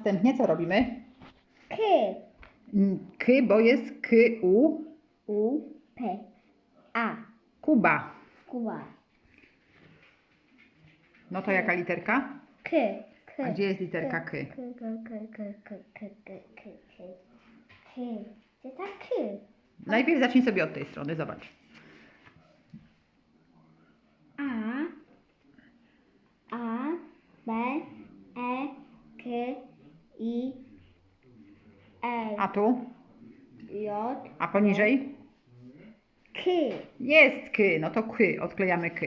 Następnie co robimy? K. Mm, K, bo jest K, U, U. P. A. Kuba. Kuba. No to jaka literka? K. K. A gdzie jest literka K? K, K, K, K, K, K, K, K, K. K. Gdzie ta K? Najpierw zacznij sobie od tej strony, zobacz. A. A. B. E. K. I. L. A tu? J. A poniżej? K. Jest K, no to K, odklejamy K.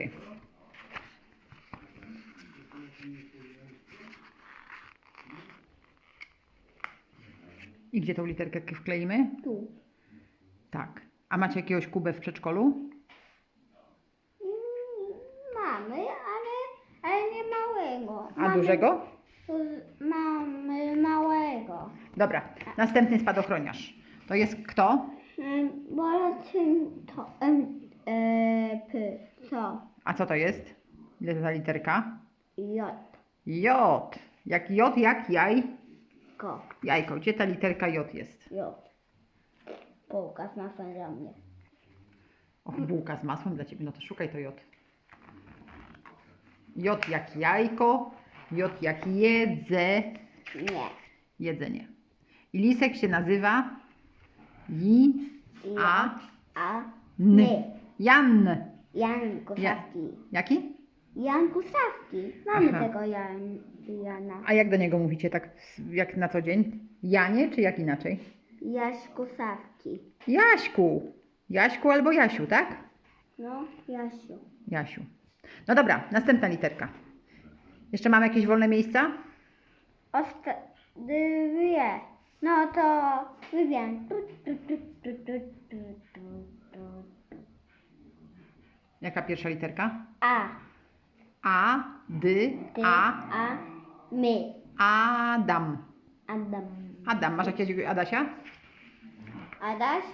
I gdzie tą literkę K wkleimy? Tu. Tak. A macie jakiegoś kubę w przedszkolu? Mamy, ale, ale nie małego. A mamy, dużego? Mamy małego. Dobra, następny spadochroniarz. To jest kto? Bolotyn to M, e, P, co? A co to jest? Ile to za literka? J, J. Jak J, jak jaj? ko, Jajko. Gdzie ta literka J jest? J. Pokaz na dla mnie. Och, bułka z masłem dla Ciebie. No to szukaj to J. J jak jajko. J jak jedzę. Nie. Jedzenie. I lisek się nazywa J, A, A, N. Jan. Jan Kusawski. Jaki? Jan Kusawski. Mamy Aha. tego Jan, Jana. A jak do niego mówicie tak jak na co dzień? Janie czy jak inaczej? Jaś Kusawski. Jaśku. Jaśku albo Jasiu, tak? No, Jasiu. Jasiu. No dobra, następna literka. Jeszcze mamy jakieś wolne miejsca? Osta... Dwie. No to Vivian. Jaka pierwsza literka? A. A, D, Ty, A, A. My. Adam. Adam. Adam, masz jakiegoś Adasia? Adaś.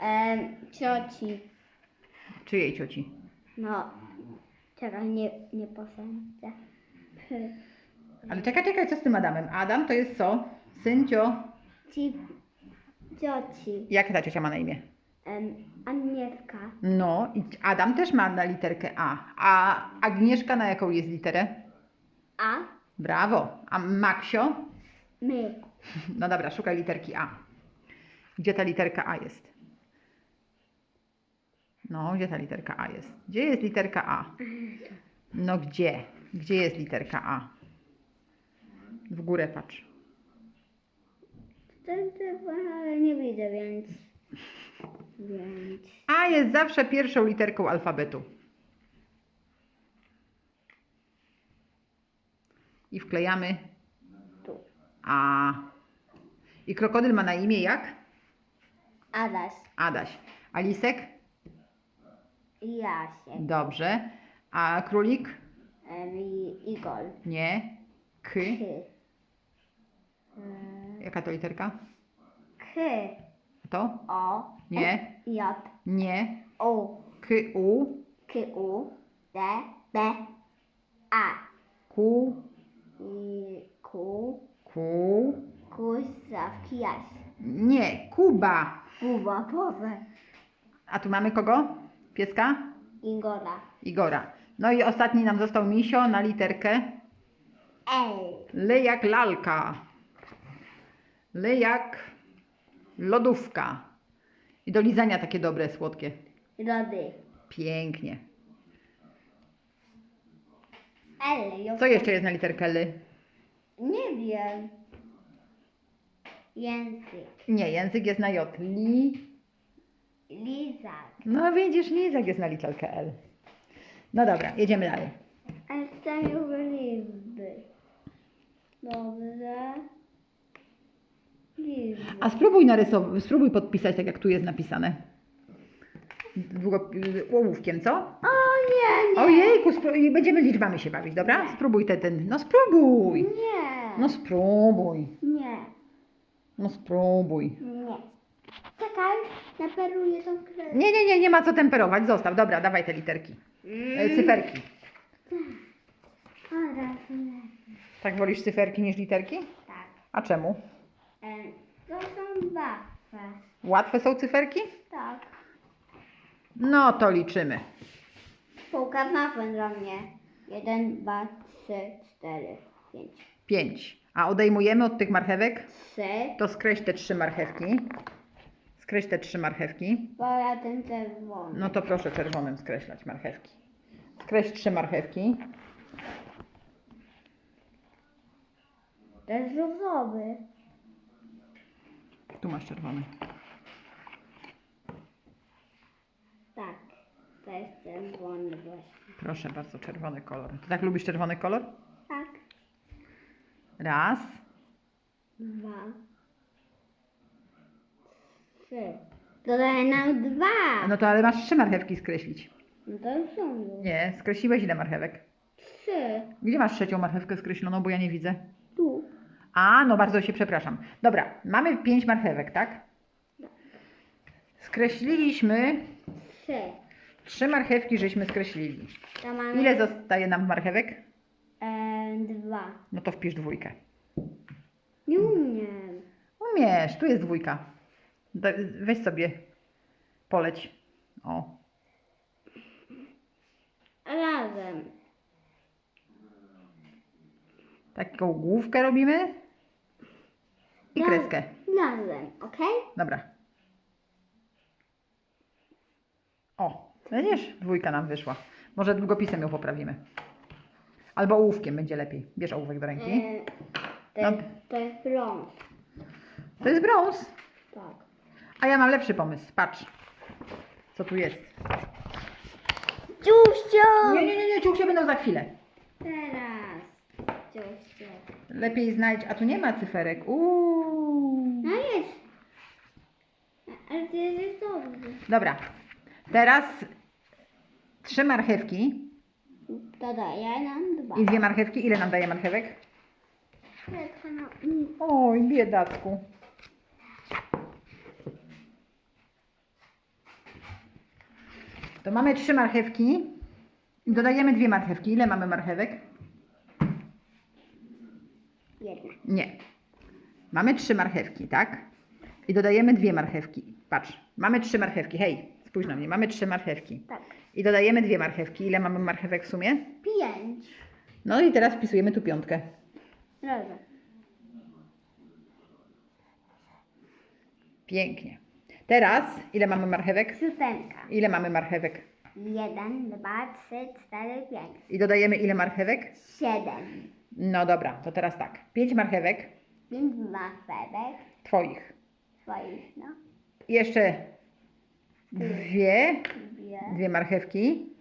Em, cioci. Czyjej cioci? No. Czekaj, nie, nie posądzę. P. Ale czekaj, czekaj, co z tym Adamem? Adam to jest co? Syn cio... Ci. Cioci. Jak ta ciocia ma na imię? Em, Agnieszka. No, i Adam też ma na literkę A. A Agnieszka na jaką jest literę? A. Brawo. A Maksio? My. No dobra, szukaj literki A. Gdzie ta literka A jest? No, gdzie ta literka A jest? Gdzie jest literka A? No gdzie? Gdzie jest literka A? W górę patrz. Ale nie widzę, więc. Więc. A jest zawsze pierwszą literką alfabetu. I wklejamy Tu. A. I krokodyl ma na imię jak? Adaś. Adaś. A lisek? Jasiek. Dobrze. A królik? Em, i- Igor. Nie. K. K. Jaka to literka? K. To? O. Nie. J. Nie. O. K. U. K. U. D. B. A. Q. I. Q. Q. Kusawki Jaś. Nie. Kuba. Buba. Boże. A tu mamy kogo? Pieska? Igora. Igora. No i ostatni nam został misio na literkę L. L jak lalka. L jak lodówka. I do lizania takie dobre, słodkie. Rody. Pięknie. Co jeszcze jest na literkę L? Nie wiem. Język. Nie, język jest na J. Li. Lizak. No widzisz, lizak jest na literkę L. No dobra, jedziemy dalej. Ale tam już liczby. Dobrze. A spróbuj narysować, spróbuj podpisać tak jak tu jest napisane. Długo, ołówkiem, co? O nie, nie. Ojejku, spró- i będziemy liczbami się bawić, dobra? Spróbuj ten, ten, no spróbuj. Nie. No spróbuj, Nie. no spróbuj. Nie. Czekaj, naperuję tą krew. Nie, nie, nie, nie ma co temperować, zostaw, dobra, dawaj te literki, e, cyferki. A, raz, nie. Tak wolisz cyferki niż literki? Tak. A czemu? To są łatwe. Łatwe są cyferki? Tak. No to liczymy. Półka mapę dla mnie. Jeden, dwa, trzy, cztery, pięć. Pięć. A odejmujemy od tych marchewek? Trzy. To skreś te trzy marchewki. Skreś te trzy marchewki. Pola ten czerwony. No to proszę czerwonym skreślać marchewki. Skreś trzy marchewki. To jest różowy. Tu masz czerwony. Tak. To jest czerwony właśnie. Proszę bardzo, czerwony kolor. Ty tak lubisz czerwony kolor? Tak. Raz. Dwa. Trzy. Dodaję nam dwa. No to ale masz trzy marchewki skreślić. No to już są już. Nie, skreśliłeś ile marchewek? Trzy. Gdzie masz trzecią marchewkę skreśloną, bo ja nie widzę? A, no bardzo się przepraszam. Dobra, mamy pięć marchewek, tak? Skreśliliśmy Trzy. trzy marchewki, żeśmy skreślili. To mamy Ile zostaje nam marchewek? e, dwa. No to wpisz dwójkę. Nie umiem. Umiesz, tu jest dwójka. Da- Weź sobie, poleć. O, Razem. taką główkę robimy i kreskę. Okej? Dobra. O, widzisz? Dwójka nam wyszła. Może długopisem ją poprawimy. Albo ołówkiem będzie lepiej. Bierz ołówek do ręki. E, to, No. jest, to jest brąz. To jest brąz. Tak. A ja mam lepszy pomysł. Patrz, co tu jest. Ciuściu! Nie, nie, nie, nie, ciuchcie będą za chwilę. Teraz. Ciuściu. Lepiej znajdź, a tu nie ma cyferek. Uuu. No jest. Ale to jest dobrze. Dobra, teraz trzy marchewki Dodaję nam dwa. i dwie marchewki. Ile nam daje marchewek? Mm, Oj, biedacku. To mamy trzy marchewki dodajemy dwie marchewki. Ile mamy marchewek? Nie. Mamy trzy marchewki, tak? I dodajemy dwie marchewki. Patrz, mamy trzy marchewki. Hej, spójrz na mnie. Mamy trzy marchewki. Tak. I dodajemy dwie marchewki. Ile mamy marchewek w sumie? Pięć. No i teraz wpisujemy tu piątkę. Razem. Pięknie. Teraz ile mamy marchewek? Siódemka. Ile mamy marchewek? Jeden, dwa, trzy, cztery, pięć. I dodajemy ile marchewek? Siedem. No dobra, to teraz tak. Pięć marchewek Pięć marchewek. twoich. Twoich, no. Jeszcze dwie, Dwie. dwie marchewki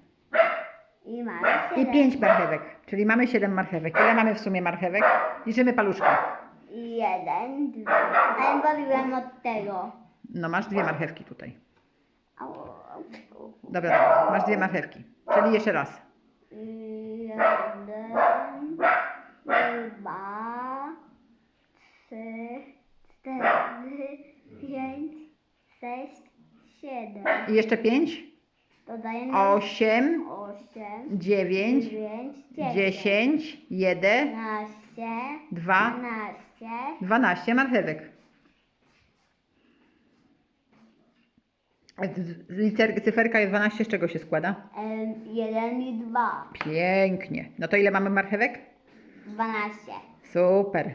I mamy i siedem. pięć marchewek. Czyli mamy siedem marchewek. Ile mamy w sumie marchewek? Liczymy paluszki. Jeden, dwa. Ale bawiłem od tego. No masz dwie marchewki tutaj. Au, Dobra, masz dwie marchewki. Czyli jeszcze raz. Jeden, dwa, trzy, cztery, pięć, sześć, siedem. I jeszcze pięć, Dodajemy osiem, osiem, dziewięć, dziewięć, dziesięć, jeden, dwa, dwanaście, dwanaście marchewek. A z- Liter, cyferka 12 z czego się składa? em, jeden i dwa. Pięknie. No to ile mamy marchewek? Dwanaście. Super.